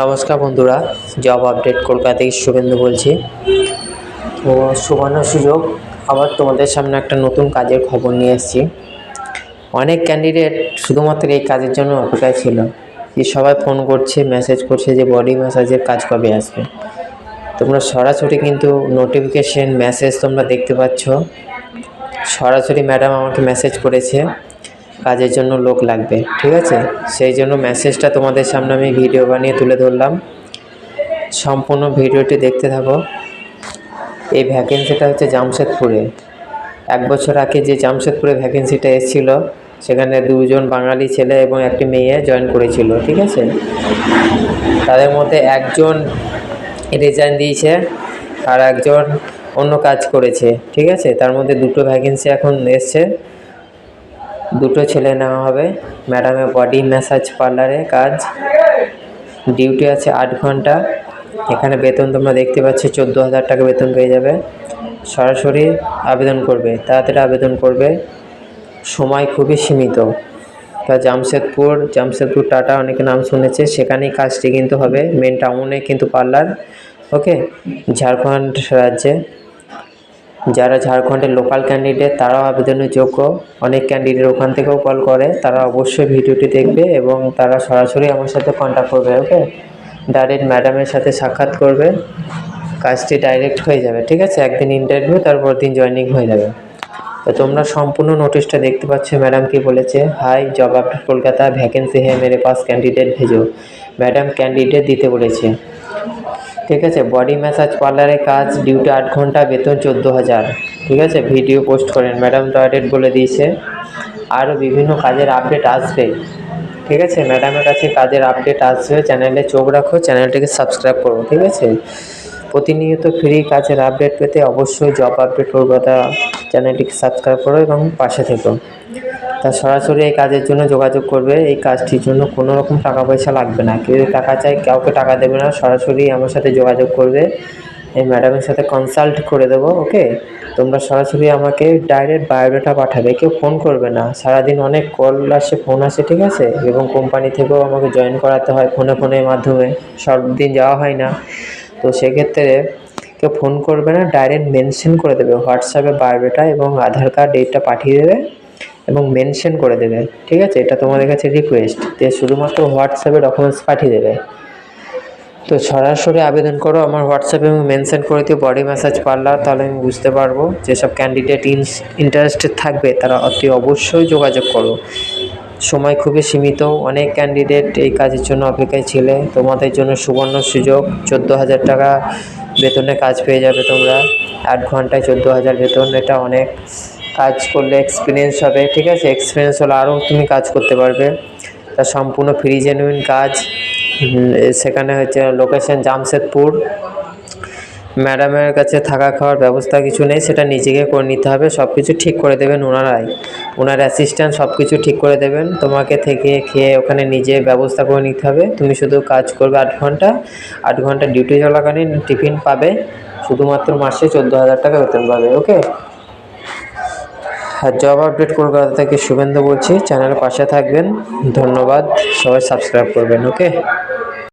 নমস্কার বন্ধুরা job update Kolkata থেকে শুভেন্দু বলছি। তো সুবর্ণ সুযোগ, আবার তোমাদের সামনে একটা নতুন কাজের খবর নিয়ে এসেছি। অনেক ক্যান্ডিডেট শুধুমাত্র এই কাজের জন্য অপেক্ষায় ছিল, যে সবাই ফোন করছে মেসেজ করছে যে বডি ম্যাসাজের কাজ কবে আসবে। তোমরা সরাসরি কিন্তু নোটিফিকেশন মেসেজ তোমরা দেখতে পাচ্ছ। সরাসরি ম্যাডাম আমাকে মেসেজ করেছে কাজের জন্য লোক লাগবে, ঠিক আছে? সেই জন্য মেসেজটা তোমাদের সামনে আমি ভিডিও বানিয়ে তুলে ধরলাম। সম্পূর্ণ ভিডিওটি দেখতে থাকো। এই ভ্যাকেন্সিটা হচ্ছে জামশেদপুরে। এক বছর আগে যে জামশেদপুরে ভ্যাকেন্সিটা এসেছিল, সেখানে দুজন বাঙালি ছেলে এবং একটি মেয়ে জয়েন করেছিল, ঠিক আছে? তাদের মধ্যে একজন রিজাইন দিয়েছে, আর একজন অন্য কাজ করেছে, ঠিক আছে? তার মধ্যে দুটো ভ্যাকেন্সি এখন এসছে। দুটো ছেলে নেওয়া হবে। ম্যাডামের বডি ম্যাসাজ পার্লারে কাজ। ডিউটি আছে আট ঘণ্টা। এখানে বেতন তোমরা দেখতে পাচ্ছ, চোদ্দ হাজার টাকা বেতন পেয়ে যাবে। সরাসরি আবেদন করবে, তাড়াতাড়ি আবেদন করবে। সময় খুবই সীমিত। তা জামশেদপুর জামশেদপুর টাটা অনেকে নাম শুনেছে, সেখানেই কাজটি কিন্তু হবে। মেন টাউনে কিন্তু পার্লার ওকে ঝাড়খণ্ড রাজ্যে। যারা ঝাড়খণ্ডের লোকাল ক্যান্ডিডেট তারাও আবেদনের যোগ্য। অনেক ক্যান্ডিডেট ওখান থেকেও কল করে। তারা অবশ্যই ভিডিওটি দেখবে এবং তারা সরাসরি আমার সাথে কন্ট্যাক্ট করবে ওকে ডাইরেক্ট ম্যাডামের সাথে সাক্ষাৎ করবে। কাজটি ডাইরেক্ট হয়ে যাবে, ঠিক আছে? একদিন ইন্টারভিউ তারপর দিন জয়েনিং হয়ে যাবে। তো তোমরা সম্পূর্ণ নোটিশটা দেখতে পাচ্ছ ম্যাডাম কি বলেছে? Hi job update Kolkata vacancy হ্যাঁ মেরে পাস ক্যান্ডিডেট ভেজো ম্যাডাম ক্যান্ডিডেট দিতে বলেছে। ঠিক আছে বডি ম্যাসাজ পার্লারে কাজ ডিউটি আট ঘণ্টা বেতন চোদ্দ হাজার। ঠিক আছে ভিডিও পোস্ট করেন। ম্যাডাম আপডেট বলে দিয়েছে। আরও বিভিন্ন কাজের আপডেট আসবে। ঠিক আছে ম্যাডামের কাছে কাজের আপডেট আসবে। চ্যানেলে চোখ রাখো চ্যানেলটিকে সাবস্ক্রাইব করো, ঠিক আছে? প্রতিনিয়ত ফ্রি কাজের আপডেট পেতে অবশ্যই জব আপডেট কলকাতা চ্যানেলটিকে সাবস্ক্রাইব করো এবং পাশে থেকো। তা সরাসরি এই কাজের জন্য যোগাযোগ করবে। এই কাজটির জন্য কোনো রকম টাকা পয়সা লাগবে না। কেউ টাকা চাই কাউকে টাকা দেবে না। সরাসরি আমার সাথে যোগাযোগ করবে। এই ম্যাডামের সাথে কনসাল্ট করে দেবো, ওকে? তোমরা সরাসরি আমাকে ডাইরেক্ট বায়োডাটা পাঠাবে। কেউ ফোন করবে না। সারাদিন অনেক কল আসে ফোন আসে, ঠিক আছে? এবং কোম্পানি থেকেও আমাকে জয়েন করাতে হয় ফোনে ফোনের মাধ্যমে। সব দিন যাওয়া হয় না। তো সেক্ষেত্রে কেউ ফোন করবে না। ডাইরেক্ট মেনশন করে দেবে। হোয়াটসঅ্যাপে বায়োডাটা এবং আধার কার্ড ডেটটা পাঠিয়ে দেবে। এবং মেনশন করে দেবে, ঠিক আছে? এটা তোমাদের কাছে রিকোয়েস্ট যে শুধুমাত্র হোয়াটসঅ্যাপে ডকুমেন্টস পাঠিয়ে দেবে। তো সরাসরি আবেদন করো, আমার হোয়াটসঅ্যাপে আমি মেনশন করে দিও বডি ম্যাসাজ পার্লার তাহলে আমি বুঝতে পারব যেসব ক্যান্ডিডেট ইন্টারেস্টেড থাকবে, তারা অতি অবশ্যই যোগাযোগ করো। সময় খুবই সীমিত, অনেক ক্যান্ডিডেট এই কাজের জন্য অপেক্ষায় ছিলে, তোমাদের জন্য সুবর্ণ সুযোগ চোদ্দ হাজার টাকা বেতনে কাজ পেয়ে যাবে তোমরা, আট ঘন্টায় চোদ্দ হাজার বেতন, এটা অনেক। কাজ করলে এক্সপিরিয়েন্স হবে, ঠিক আছে? এক্সপিরিয়েন্স হলে আরও তুমি কাজ করতে পারবে। তা সম্পূর্ণ ফ্রি জেনুইন কাজ। সেখানে হচ্ছে লোকেশন জামশেদপুর। ম্যাডামের কাছে থাকা খাওয়ার ব্যবস্থা কিছু নেই, সেটা নিজেকে করে নিতে হবে। সব কিছু ঠিক করে দেবেন ওনারাই। ওনার অ্যাসিস্ট্যান্ট সব কিছু ঠিক করে দেবেন। তোমাকে থেকে খেয়ে ওখানে নিজে ব্যবস্থা করে নিতে হবে। তুমি শুধু কাজ করবে আট ঘণ্টা। আট ঘণ্টা ডিউটি চলাকালীন টিফিন পাবে। শুধুমাত্র মাসে চোদ্দ হাজার টাকা বেতন পাবে ওকে জব আপডেট কলকাতা থেকে। শুভেন্দু বলছি চ্যানেলের পাশে থাকবেন। ধন্যবাদ। সবাই সাবস্ক্রাইব করবেন ওকে